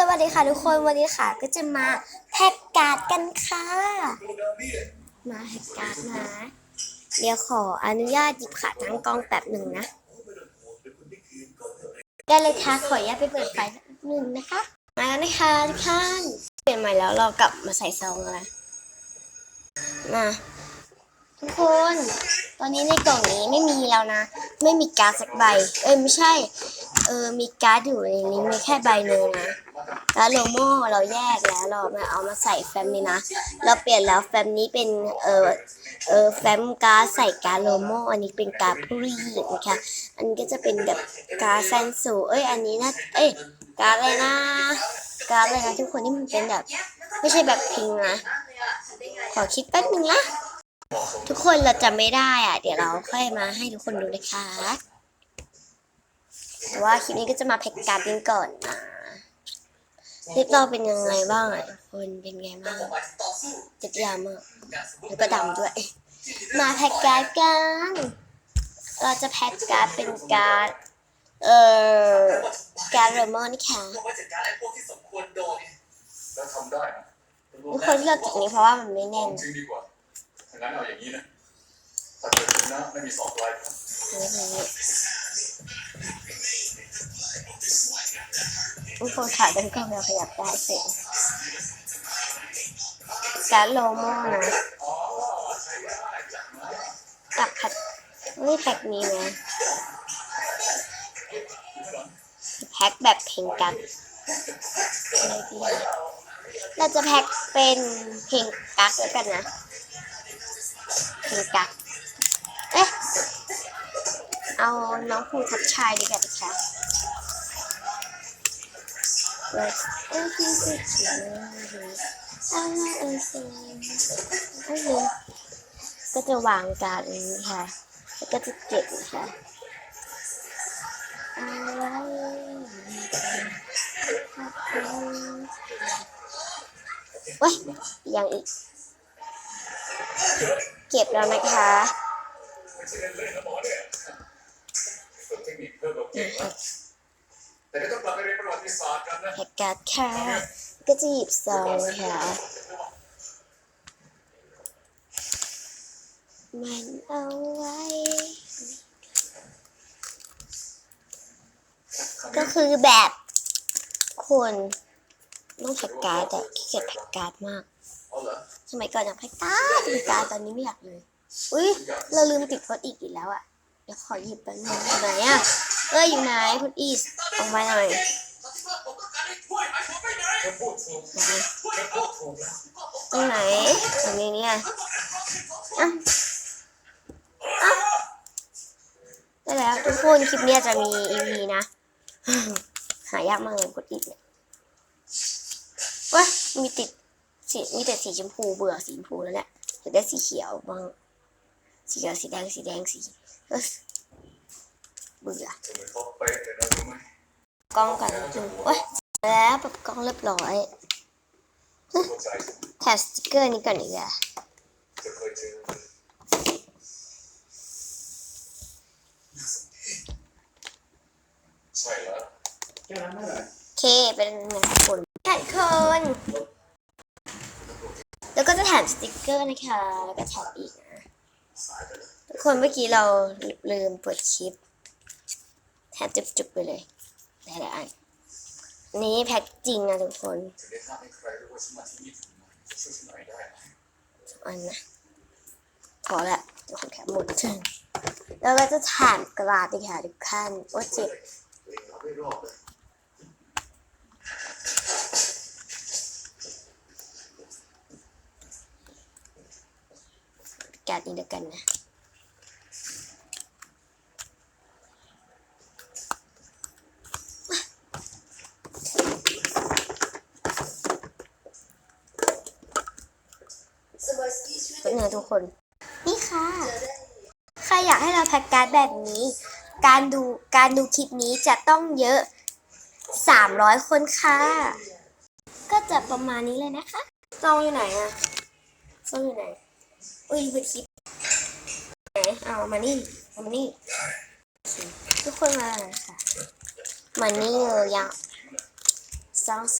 สวัสดีค่ะทุกคนวันนี้ค่ะก็จะมาแพ็กการ์ดกันค่ะ มาแพ็กการ์ดนะเดี๋ยวขออนุญาตหยิบขาตั้งกล้องแป๊บหนึ่งนะ ได้เลยค่ะขออนุญาตไปเปิดไฟหนึ่งนะคะ มาแล้วนะคะทุกท่านเปลี่ยนใหม่แล้วเรากลับมาใส่ซองแล้วมาทุกคน ตอนนี้ในกล่องนี้ไม่มีแล้วนะ ไม่มีการ์ดสักใบ เอ้ยไม่ใช่ เออ มีการ์ดอยู่ในนี้มีแค่ใบหนึ่งนะการ์ดโลโม่เราแยกแล้วเรามาเอามาใส่แฟ้มนี้นะ เราเปลี่ยนแล้วแฟ้มนี้เป็นเออเออแฟ้มการ์ดใส่การ์ดโลโม่อันนี้เป็นการ์ดผู้หญิงค่ะ อันนี้ก็จะเป็นแบบการ์ดแซนสูเอ้ยอันนี้นะเอ้ยการ์ดอะไรนะ การ์ดอะไรนะทุกคนที่มันเป็นแบบ ไม่ใช่แบบพิงนะ ขอคิดแป๊บนึงนะทุกคนเราจะไม่ได้อะ เดี๋ยวเราค่อยมาให้ทุกคนดูนะคะ แต่ว่าคลิปนี้ก็จะมาแพ็กการ์ดกันก่อนนะลิปเราเป็นยังไงบ้างอะทุกคนเป็นไงบ้างติดยามากแล้วก็ดำด้วย มาแพ็กการ์ดกัน เราจะแพ็กการ์ดเป็นการ์ดเอ่อการ์ดเรมอนค่ะว่าจัดการไอ้พวกที่สมควรโดนแล้วทำได้นะทุกคนที่เราติดนี้เพราะว่ามันไม่แน่นจริงดีกว่างั้นเอาอย่างนี้นะถ้าเกิดชนะไม่มีสองลาย ครับทุกคนขาดันกล้องเราขยับได้เสร็จการโลโม่นะตักผัดไม่แพ็คนี้นะแพ็คแบบเพลงกันอะไรดีเราจะแพ็คเป็นเพลงกักแล้วกันนะเพลงกักเอ๊ะเอาน้องภูทับชายดีกว่าค่ะ But everything is I am ก็จะวางการดนี้ค่ะ แล้วก็จะเก็บนะคะอะไรเว้ยยังอีก เก็บแล้วนะคะไม่ใช่เล่นๆนะหมอเนี่ยฝึกเทคนิคเพิ่ม แล้วแต่ก็ต้องกลับไปเรียนประวัติศาสตร์กันนะแพ็กการ์ดค่ะ ก็จะหยิบซองค่ะ มันเอาไว้ ก็คือแบบคนต้องแพ็กการ์ดแต่ขี้เกียจแพ็กการ์ดมาก สมัยก่อนอยากแพ็กการ์ดแพ็กการ์ดตอนนี้ไม่อยากเลย อุ้ยเราลืมติดโพสต์อีกอีกแล้วอะ เดี๋ยวขอหยิบแป๊บนึงอยู่ไหนอะ เอ้ยอยู่ไหนโพสต์อีก มาหน่อองการให้ช่วยหายผมไปหนเธอพูดถูกไหนเธอพูดถูกแล้วตรงไหนตรงนี้เนี่ยอะอะได้แล้วทุกคนคลิปเนี้ยจะมี EP นะ หายากมากเลยกดอีกเนี่ยว้ามีติดสีมีแต่สีชมพูเบื่อสีชมพูแล้วเนี่ยอยากได้สีเขียวบ้างสีเขียวสีแดงสีแดงสีเอ้ยเบื่อ ทำไมเขาเป๊ะเลยนะรู้ไหมกล้องกันจุงโอ้ยแล้วปรับกล้องเรียบร้อยแถบสติกเกอร์นี้ก่อนดีกว่าจะเคยเจอใช่แล้วโอเค เป็นหนึ่งคนแผ่นคน แล้วก็จะแถมสติกเกอร์นะคะ แล้วก็แถมอีกนะทุกคนเมื่อกี้เราลืมเปิดคลิป แถมจุกๆไปเลย หลายๆอันนี้แพ็คจริงนะทุกคนสองอันนะพอละทุกคนแคปหมดแล้วก็จะแถมกระดาษอีกค่ะทุกท่านโอ้เจ็บเองเราไม่รอดเลยการดนี้เดียวกันนะ เป็นไงทุกคน นี่ค่ะ ใครอยากให้เราแพ็กการ์ดแบบนี้ การดูการดูคลิปนี้จะต้องเยอะ 300 คนค่ะ ก็จะประมาณนี้เลยนะคะซองอยู่ไหนอะซองอยู่ไหน อุ้ยเปิดคลิปไหนเอามานี่เอามานี่โอเคทุกคนมาเลยค่ะมานี่เลยอะสอง